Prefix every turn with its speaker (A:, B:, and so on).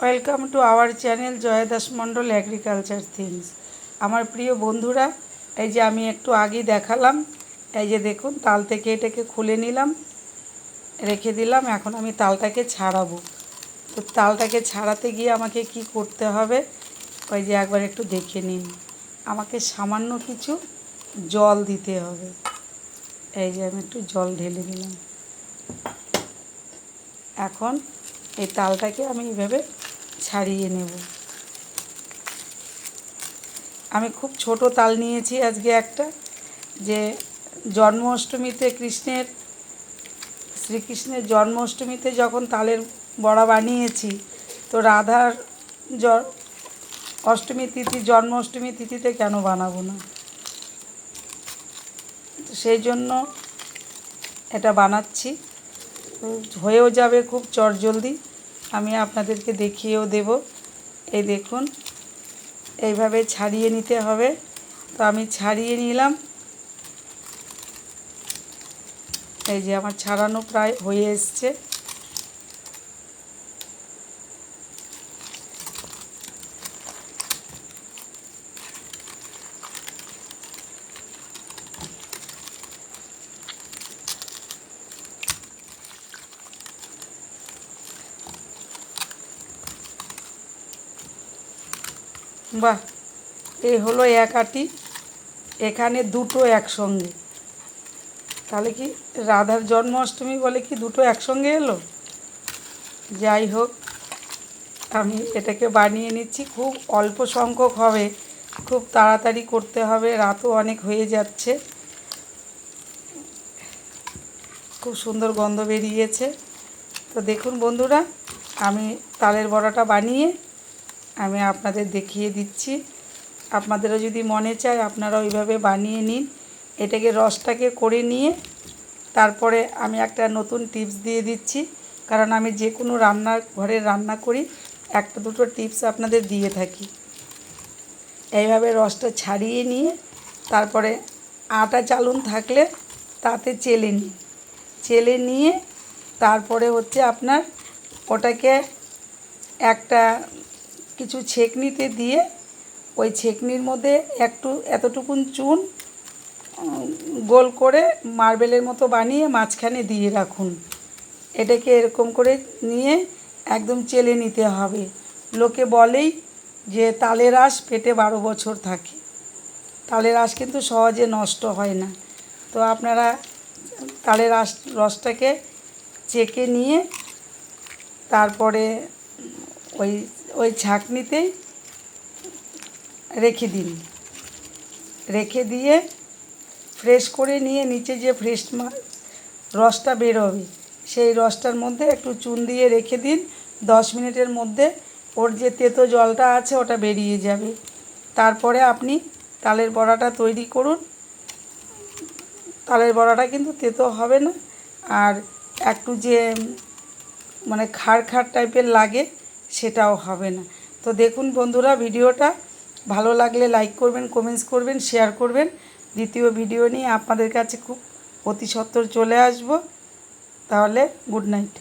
A: Welcome to our channel Joy Das Mondal agriculture things আমার প্রিয় বন্ধুরা, এই যে আমি একটু আগেই দেখালাম, এই যে দেখুন, তাল থেকে এটাকে খুলে নিলাম, রেখে দিলাম, এখন আমি তালটাকে ছাড়াবো। তো তালটাকে ছাড়াতে গিয়ে আমাকে কি করতে হবে, ওই যে একবার একটু দেখে নিন। আমাকে সামান্য কিছু জল দিতে হবে। এই যে আমি একটু জল ঢেলে দিলাম এখন এই তালটাকে আমি এইভাবে ছাড়িয়ে নেব। আমি খুব ছোট তাল নিয়েছি আজকে একটা, যে জন্মাষ্টমীতে কৃষ্ণের, শ্রীকৃষ্ণের জন্মাষ্টমীতে যখন তালের বড়া বানিয়েছি, তো রাধার জ অষ্টমী তিথি, জন্মাষ্টমী তিথিতে কেন বানাবো না? সেই জন্য এটা বানাচ্ছি। হয়েও যাবে খুব চটজলদি। আমি আপনাদেরকে দেখিয়েও দেব। এই দেখুন, এইভাবে ছাড়িয়ে নিতে হবে। তো আমি ছাড়িয়ে নিলাম। এই যে আমার ছাড়ানো প্রায় হয়ে এসছে। বাহ এই হলো এক আটি, এখানে দুটো একসঙ্গে। তাহলে কি রাধার জন্মাষ্টমী বলে কি দুটো একসঙ্গে এলো? যাই হোক, আমি এটাকে বানিয়ে নিচ্ছি। খুব অল্প সংখ্যক হবে, খুব তাড়াতাড়ি করতে হবে, রাতও অনেক হয়ে যাচ্ছে। খুব সুন্দর গন্ধ বেরিয়েছে। তো দেখুন বন্ধুরা, আমি তালের বড়াটা বানিয়ে আমি আপনাদের দেখিয়ে দিচ্ছি। আপনাদেরও যদি মনে চায় আপনারা ওইভাবে বানিয়ে নিন। এটাকে রসটাকে করে নিয়ে তারপরে আমি একটা নতুন টিপস দিয়ে দিচ্ছি। কারণ আমি যে কোনো রান্নার ঘরে রান্না করি, একটা দুটো টিপস আপনাদের দিয়ে থাকি। এইভাবে রসটা ছাড়িয়ে নিয়ে তারপরে আটা চালুন থাকলে তাতে চেলে নিন। চেলে নিয়ে তারপরে হচ্ছে আপনার ওটাকে একটা কিছু ছেঁকনিতে দিয়ে ওই ছেঁকনির মধ্যে একটু এতটুকুন চুন গোল করে মার্বেলের মতো বানিয়ে মাঝখানে দিয়ে রাখুন। এটাকে এরকম করে নিয়ে একদম চেলে নিতে হবে। লোকে বলেই যে তালের আঁশ পেটে বারো বছর থাকে। তালের আঁশ কিন্তু সহজে নষ্ট হয় না। তো আপনারা তালের আঁশ, রসটাকে চেকে নিয়ে তারপরে ওই ওই ছাঁকনিতেই রেখে দিন। রেখে দিয়ে ফ্রেশ করে নিয়ে নিচে যে ফ্রেশ রসটা বেরোবে, সেই রসটার মধ্যে একটু চুন দিয়ে রেখে দিন। দশ মিনিটের মধ্যে ওর যে তেতো জলটা আছে ওটা বেরিয়ে যাবে। তারপরে আপনি তালের বড়াটা তৈরি করুন। তালের বড়াটা কিন্তু তেতো হবে না। আর একটু যে মানে খাড় খাড় টাইপের লাগে সেটাও হবে না। তো দেখুন বন্ধুরা, ভিডিওটা ভালো লাগলে লাইক করবেন কমেন্টস করবেন শেয়ার করবেন। দ্বিতীয় ভিডিও নিয়ে আপনাদের কাছে খুব অতি সত্বর চলে আসব। তাহলে গুড নাইট